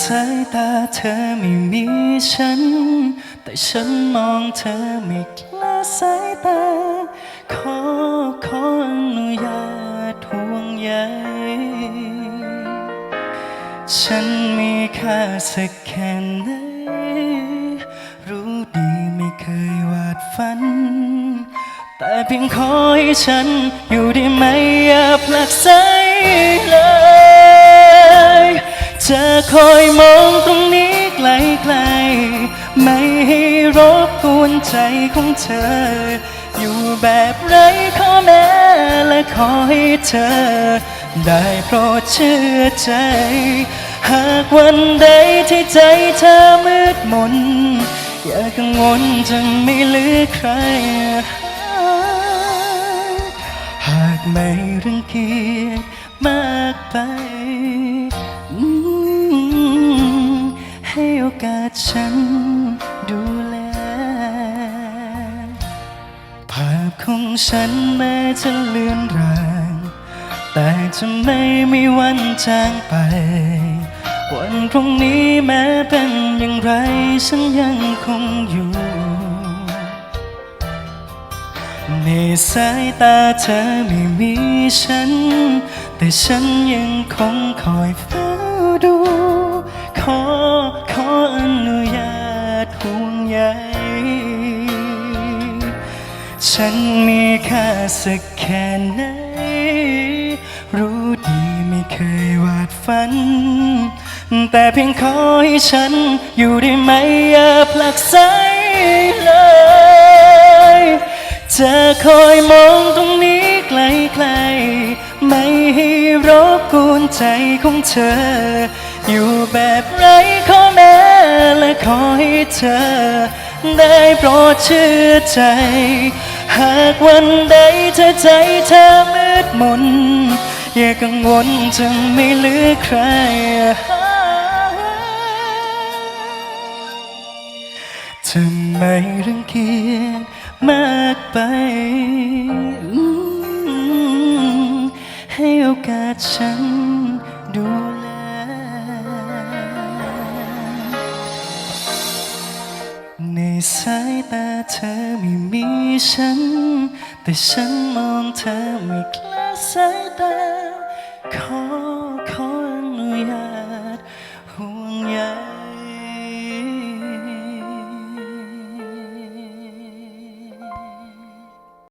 สายตาเธอไม่มีฉัน แต่ฉันมองเธอไม่ลาสายตา ขอขออนุญาตห่วงใยฉันมีค่าสักแค่ไหน รู้ดีไม่เคยวาดฝัน แต่เพียงขอให้ฉันอยู่ได้ไหมอย่าผลักไสเลย คอยมองตรงนี้ไกลๆ ไม่ให้รบกวนใจของเธอ อยู่แบบไร้ข้อแม้และขอให้เธอ ได้โปรดเชื่อใจ หากวันใดที่ใจเธอมืดมน อย่ากังวลจะไม่เหลือใคร หากไม่รังเกียจมากไป ฉันแม้จะเลือนราง แต่จะไม่มีวันจางไป วันพรุ่งนี้แม้เป็นอย่างไร ฉันยังคงอยู่ ในสายตาเธอไม่มีฉัน แต่ฉันยังคงคอยเฝ้าดูขอข ฉันมีค่าสักแค่ไหน รู้ดีไม่เคยวาดฝัน แต่เพียงขอให้ฉันอยู่ได้ไหมอย่าผลักไสเลยจะคอยมองตรงนี้ไกลๆ ไม่ให้รบกวนใจของเธอ อยู่แบบไร้ข้อแม้และขอให้เธอ ได้โปรดเชื่อใจ หากวันใดเธอใจเธอมืดมน อย่ากังวลจะไม่เหลือใครจะไม่รังเกียจมากไป ให้โอกาสฉันดู สายตาเธอไม่มีฉัน แต่ฉันมองเธอไม่คลาดสายตาขอ